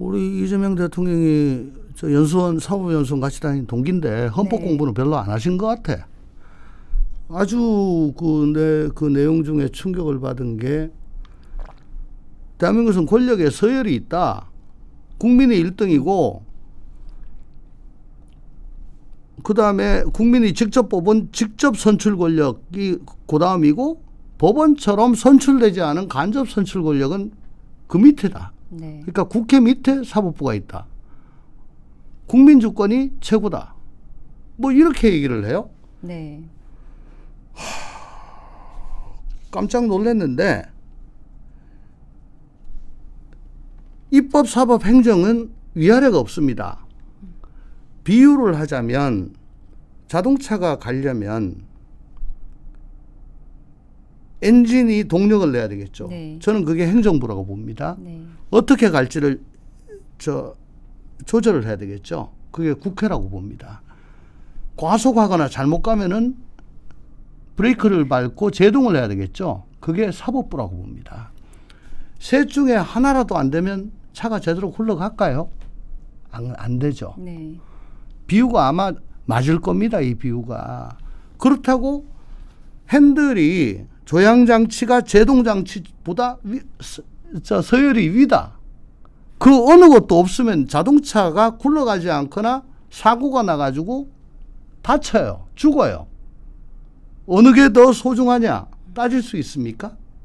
우리 이재명 대통령이 저 연수원 사법연수원 같이 다닌 동기인데 헌법 네. 공부는 별로 안 하신 것 같아. 아주 그내그 내용 중에 충격을 받은 게 대한민국은 권력에 서열이 있다. 국민이 1등이고 그 다음에 국민이 직접 뽑은 직접 선출 권력이 그 다음이고 법원처럼 선출되지 않은 간접 선출 권력은 그 밑에다. 네. 그러니까 국회 밑에 사법부가 있다. 국민 주권이 최고다. 뭐 이렇게 얘기를 해요. 네. 깜짝 놀랐는데 입법, 사법, 행정은 위아래가 없습니다. 비유를 하자면 자동차가 가려면 엔진이 동력을 내야 되겠죠. 네. 저는 그게 행정부라고 봅니다. 네. 어떻게 갈지를 저 조절을 해야 되겠죠. 그게 국회라고 봅니다. 과속하거나 잘못 가면은 브레이크를 밟고 제동을 해야 되겠죠. 그게 사법부라고 봅니다. 셋 중에 하나라도 안 되면 차가 제대로 흘러갈까요? 안, 안 되죠. 네. 비유가 아마 맞을 겁니다. 이 비유가. 그렇다고 핸들이 조향장치가 제동장치보다 위, 서, 저 서열이 위다. 그 어느 것도 없으면 자동차가 굴러가지 않거나 사고가 나가지고 다쳐요. 죽어요. 어느 게 더 소중하냐 따질 수 있습니까?